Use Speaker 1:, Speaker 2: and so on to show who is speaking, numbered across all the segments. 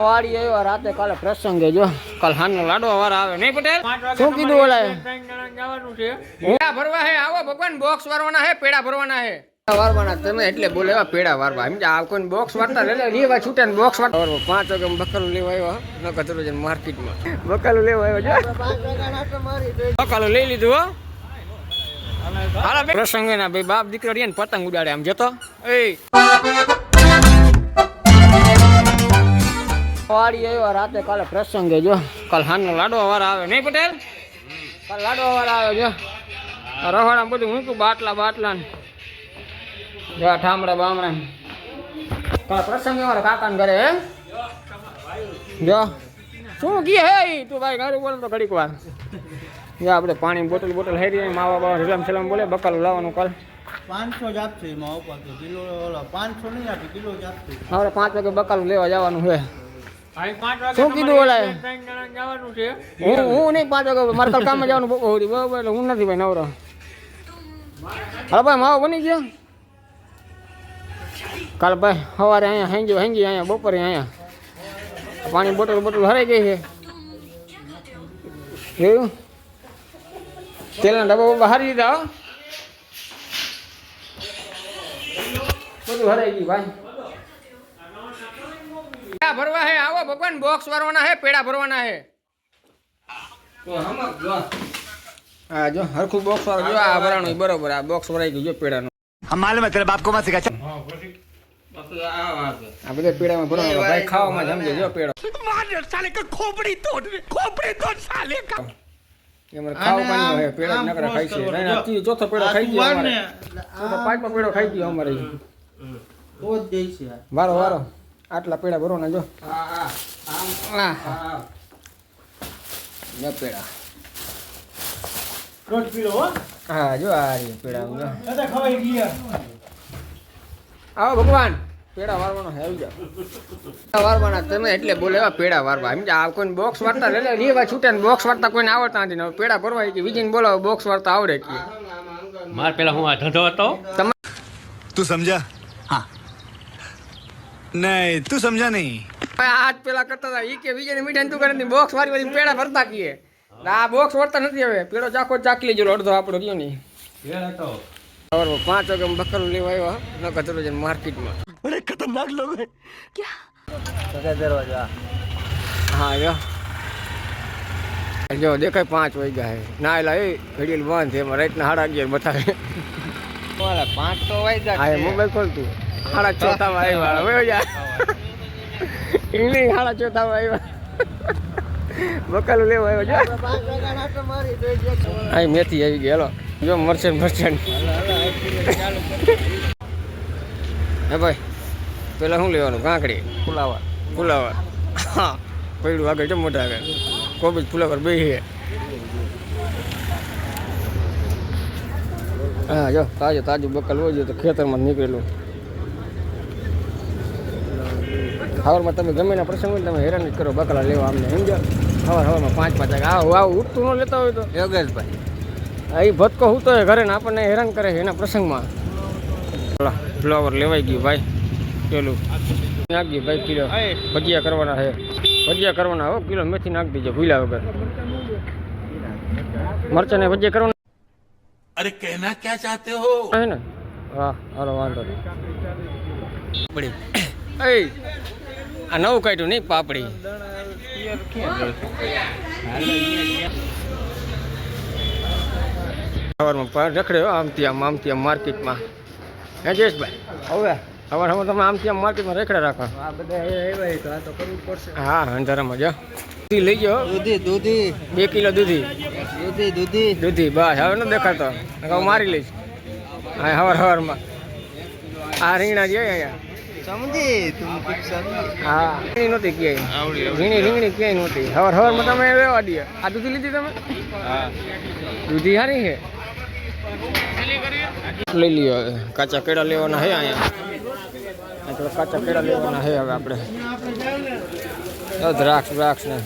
Speaker 1: વાડી આવ્યો રાતે કાલે પ્રસંગે જો કાલ હાનો લાડો વાર આવે. નહીં પટેલ? શું કીધું ઓલા પેડા ભરવા હે આવો ભગવાન બોક્સ વારવાના હે પેડા ભરવાના હે. વારવાના તમે એટલે બોલે પેડા વારવા. એમ આ કોઈ બોક્સ વારતા લે લેવા છૂટે ને બોક્સ વારતા. વારવા. પાંચ વાગે બકાલું લેવા આવ્યો ન કચરો જઈને માર્કેટમાં. બકાલું લેવા આવ્યો જો. બકાલું લઈ લીધું હો. હાલો પ્રસંગે ના ભાઈ બાપ દીકરો રહ્યા ને પતંગ ઉડાડે આમ જતો. એ. વાડી આવ્યો રાતે કાલે પ્રસંગે જો કાલ હાનનો લાડો વાર આવે. નહીં પટેલ? કાલ લાડો વાર આવે જો. આ રહોડા બધું મૂક્યું બાટલા બાટલા ને. જો ઠામડા બામડા કાલ પ્રસંગે મારા કાકાને ઘરે હે? જો. શું કી હે તું ભાઈ ઘરે બોલ તો ઘડીક વાર. જો આપણે પાણી બોટલ બોટલ હેરી માવા બાવા રલામ સલામ બોલે બકાલું લાવવાનું કાલ.
Speaker 2: પાંચસો જ આપશે એમાં ઉપર કિલો પાંચસો નહીં આપે કિલો જ આપશે.
Speaker 1: હવે પાંચ વાગે બકાલું લેવા જવાનું છે. શું કીધું ઓલાએ? હું હું નહીં પાંચ વાગે મારે કાલ કામે જવાનું બપોર સુધી બરાબર એટલે હું નથી ભાઈ નવરો. હાલો ભાઈ માવો બની ગયો? કાલ ભાઈ સવારે અહીંયા હેંગી હેંગી અહીંયા બપોરે અહીંયા. પાણી બોટલ બોટલ હરાઈ ગઈ છે. એવું? તેલના ડબ્બા બબ્બા હારી દીધા બધું હરાઈ ગયું ભાઈ. પેડા ભરવા હે? આવો ભગવાન બોક્સ ભરવાના હે પેડા ભરવાના હે. હા જો હરખું બોક્સ વાળો જો આ ભરાણું બરોબર આ બોક્સ ભરાઈ ગયું જો પેડાનું.
Speaker 3: માલુમ હે બાપ કો માં શીખા
Speaker 1: આ બધા પેડામાં ભરવાનો ભાઈ ખાવામાં સમજે જો પેડો. માને સાલે કે ખોપડી તોડ ખોપડી તોડ સાલે ખાઈ ચોથો પેડો ખાઈ ગયો અમારે. ચોથો પાંચમો પેડો ખાઈ ગયો અમારે. વારો વારો. આટલા પેડા ભરો ને જો. પેડા.
Speaker 2: હા?
Speaker 1: જો આ રે પેડા આવો ભગવાન. પેડા વારવાનો હે આવજો. વારવાના તમે એટલે બોલે એવા પેડા વારવા. સમજ આ કોઈ બોક્સ વારતા લે લે છૂટે ને બોક્સ વારતા કોઈને આવડતા નથી. ને પેડા ભરવા કે વિજયને બોલાવો બોક્સ વાર્તા આવડે કે.
Speaker 4: માર પેલા હું આ ધંધો હતો?
Speaker 1: તમે
Speaker 3: તું સમજા? હા. નહીં તું સમજા નહીં.
Speaker 1: આજ પેલા કરતા હતા એ કે વિજયને મીઠાઈ તું કરે ને બોક્સ મારી વાળી પેડા ભરતા કીએ. આ બોક્સ વળતા નથી હવે. પેલો ચાકો ચાકી લેજો અડધો આપણો ગયો નહીં. પાંચ વાગે બકરો લેવા આવ્યો ન કચરો છે માર્કેટમાં.
Speaker 3: અરે ખતરનાક લોકો. દરવાજા.
Speaker 1: હા યો જો દેખાય પાંચ વાગ્યા છે ના એલા એ ઘડિયાળ બંધ એમાં રાતના સાડા અગિયાર બતાવે.
Speaker 2: પાંચ તો વાગ્યા
Speaker 1: મોબાઈલ ખોલતું. સાડા ચોથા થવા આવ્યા હવે જા. ઇંગ્લિશ હાડા ચોથા થવા આવ્યા. બકાલું લેવા આવ્યો જો.
Speaker 2: એક
Speaker 1: અહીં મેથી આવી ગઈ હેલો. જો મરચન મરચન હે ભાઈ પેલા શું લેવાનું? કાંકડી? ફુલાવર ફુલાવર હા પૈડું આગળ છે મોટા આગળ કોબીજ ફુલાવર બે છે. હા જો તાજું તાજું બકલ હોય તો ખેતરમાં નીકળેલું. હવારમાં તમે જમીનના પ્રસંગ તમે હેરાન જ કરો બકરા લેવા અમને સમજો? હવાર હવારમાં પાંચ પાંચ આ આવું ઉઠતું ન લેતા હોય તો.
Speaker 2: યોગેશભાઈ.
Speaker 1: એ ભટકો હું તો ઘરે ને આપણને હેરાન કરે એના પ્રસંગમાં. ફ્લાવર લેવાઈ ગયું ભાઈ. પેલું નાખી ભાઈ કિલો. ભજીયા કરવાના હે ભજીયા કરવાના હો કિલો મેથી નાખ દીજો ભૂલ્યા વગર. મરચાં ને ભજીયા કરવાના.
Speaker 3: અરે કહેના ક્યાં ચાહતે હો?
Speaker 1: હે ને? વાહ હાલો વાંધો નહીં. એ આ નવું કાઢ્યું નહીં પાપડી. સવારમાં રખડ્યો આમથી આમ આમથી આમ માર્કેટમાં. હે જયેશભાઈ? હવે? સવાર હવે તમે આમથી આમ માર્કેટમાં રખડે રાખો. હા અંધારામાં જો. દૂધી લઈ ગયો.
Speaker 2: દૂધી દૂધી.
Speaker 1: બે કિલો દૂધી.
Speaker 2: દૂધી દૂધી.
Speaker 1: દૂધી બસ હવે ન દેખાતો મારી લઈશ. હા સવાર સવારમાં આ રીંગણા જે અહીંયા.
Speaker 2: સમજી? તું
Speaker 1: હા. રીંગણી નહોતી ક્યાંય? રીંગણી રીંગણી ક્યાંય નહોતી. સવાર સવારમાં તમે લેવા દે આ. દૂધી લીધી તમે? દૂધી સારી છે? લઈ લ્યો કાચા કેળા લેવાના હે અહીંયા. થોડા કાચા કેળા લેવાના હે હવે આપણે. દ્રાક્ષ દ્રાક્ષ ને.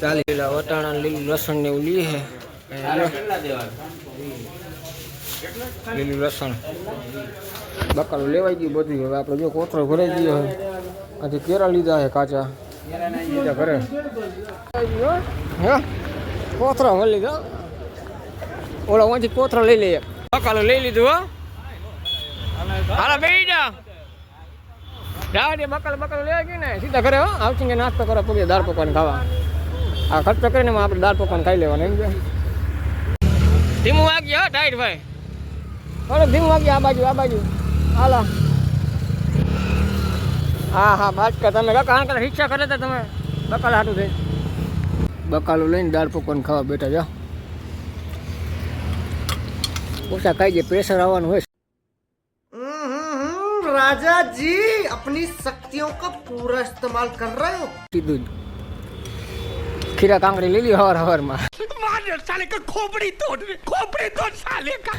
Speaker 1: ચાલી લીલા વટાણા લીલું લસણ ને એવું લઈએ લીલું લસણ. બકાલું લેવાઈ ગયું બધું. હવે આપણે જો કોથળો ભરાઈ ગયો હવે હજી કેરા લીધા છે કાચા. બીજા ઘરે. હે? કોથરા મળી લીધો? ઓલા વાંચી કોથરા લઈ લઈએ. બકાલો લઈ લીધું હો. હાલો બેહી જા બકાલ બકાલો લઈ ગઈ ને. સીધા ઘરે હો. આવતી નાસ્તો કરો પગે દાળ પકવાન ખાવા. આ ખર્ચો કરીને આપણે દાળ પકવાન ખાઈ લેવાનું એમ ધીમું વાગ્યો ટાઈટ ભાઈ. થોડું ધીમું વાગી આ બાજુ આ બાજુ. હાલો. હા હા વાત કર. તમે કાકા કાંકલ રિક્ષા કરે તો તમે બકાલ હાટું થઈ બકાલો લઈને દાળ પકવાન ખાવા બેઠા જાઓ ઓછા ખાઈ જે પ્રેશર આવવાનું હોય.
Speaker 5: રાજાજી अपनी શક્તિઓ કા પૂરા ઇસ્તેમાલ કર રહે હો
Speaker 1: સીધું ખીરા કાંગડી લીલી હવાર હવારમાં. માને સાલે કે ખોપડી તોડ ખોપડી તોડ સાલે કા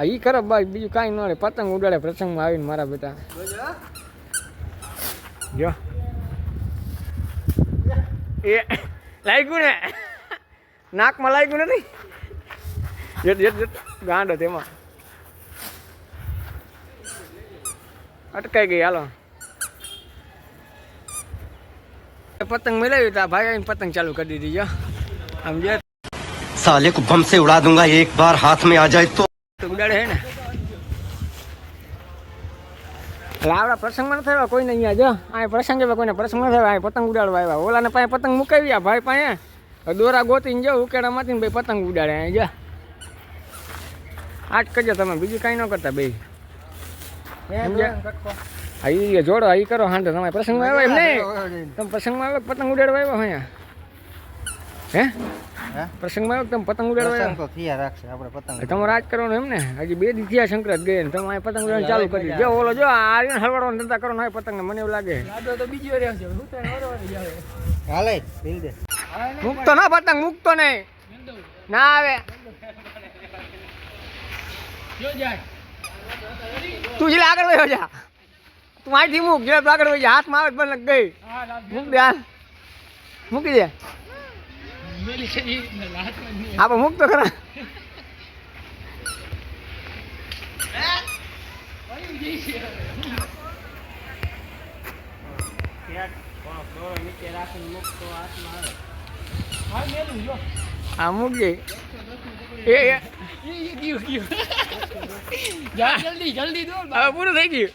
Speaker 1: હા ઈ ખરાબ ભાઈ બીજું કાંઈ ન રહે પતંગ ઉડાડે, પ્રસંગમાં આવીને મારા બેટા. જો. એ, લાગ્યું ને? નાકમાં લાગ્યું નથી જેટ જેટ જેટ ગાંડો તેમાં અટકાઈ ગઈ, હાલો. પતંગ મિલાવી તો ભાઈ આવીને પતંગ ચાલુ કરી દીધી, જો. આમ
Speaker 6: સાલે કો બમ ઉડા દુંગા એક બાર હાથ મે આ જાય
Speaker 1: તો ઉડાડે હે ને? લાવડા પ્રસંગમાં નથી આવ્યા કોઈને અહીંયા જો આ પ્રસંગ એવા કોઈને પ્રસંગ નથી આવ્યા પતંગ ઉડાડવા આવ્યા. ઓલાને પાસે પતંગ મુકાવી આ ભાઈ પાસે. દોરા ગોતીને જો ઉકેડામાંથી ભાઈ પતંગ ઉડાડે અહીં જા આજ કરજો તમે બીજું કાંઈ ન કરતા બે હા એ જોડો ઈ કરો હાંડો. તમે પ્રસંગમાં આવ્યા એમ નહીં? તમે પ્રસંગમાં આવ્યા પતંગ ઉડાડવા આવ્યા અહીંયા? હે? પ્રસંગમાં તમે પતંગ ઉડાડવા
Speaker 5: પ્રસંગ તો થયા રાખશે આપણે પતંગ
Speaker 1: તમારે આજ કરવાનું એમ ને? હજી બે દી થયા સંક્રાંત ગઈ ને તમે પતંગ ઉડાડવાનું ચાલુ કરી જો ઓલો જો આ આર્યન હલવાડવાનો ધંધા કરો ને પતંગ મને એવું લાગે.
Speaker 5: હાલે દે.
Speaker 1: મૂકતો ના પતંગ મૂકતો નહીં. ના આવે. તું જેલા આગળ વયો જા. તું અહીંથી મૂક જેલા આગળ વયો હાથમાં આવે બને ગઈ. મૂક દે મૂકી દે. પણ મૂક તો ખરા. જલ્દી જલ્દી પૂરું થઈ ગયું.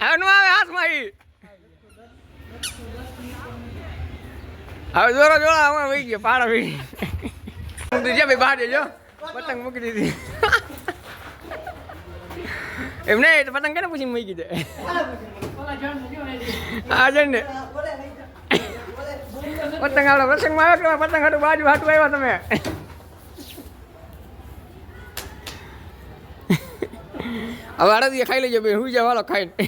Speaker 1: હવે નો આવે હાથમાં હવે જોરો જોરો હમણાં વહી ગયો, પાડો મૂકી દીધી ભાઈ બહાર જો પતંગ મૂકી દીધી. એમ નહીં પતંગ કેને પૂછીને મૂકી દે? હા જણ પતંગ આપણે પ્રસંગમાં આવ્યો કે પતંગ હાટું બાજુ હાટું આવ્યા તમે? હવે આડે ખાઈ લેજો, ભાઈ, હું જાવ વાળો ખાઈને.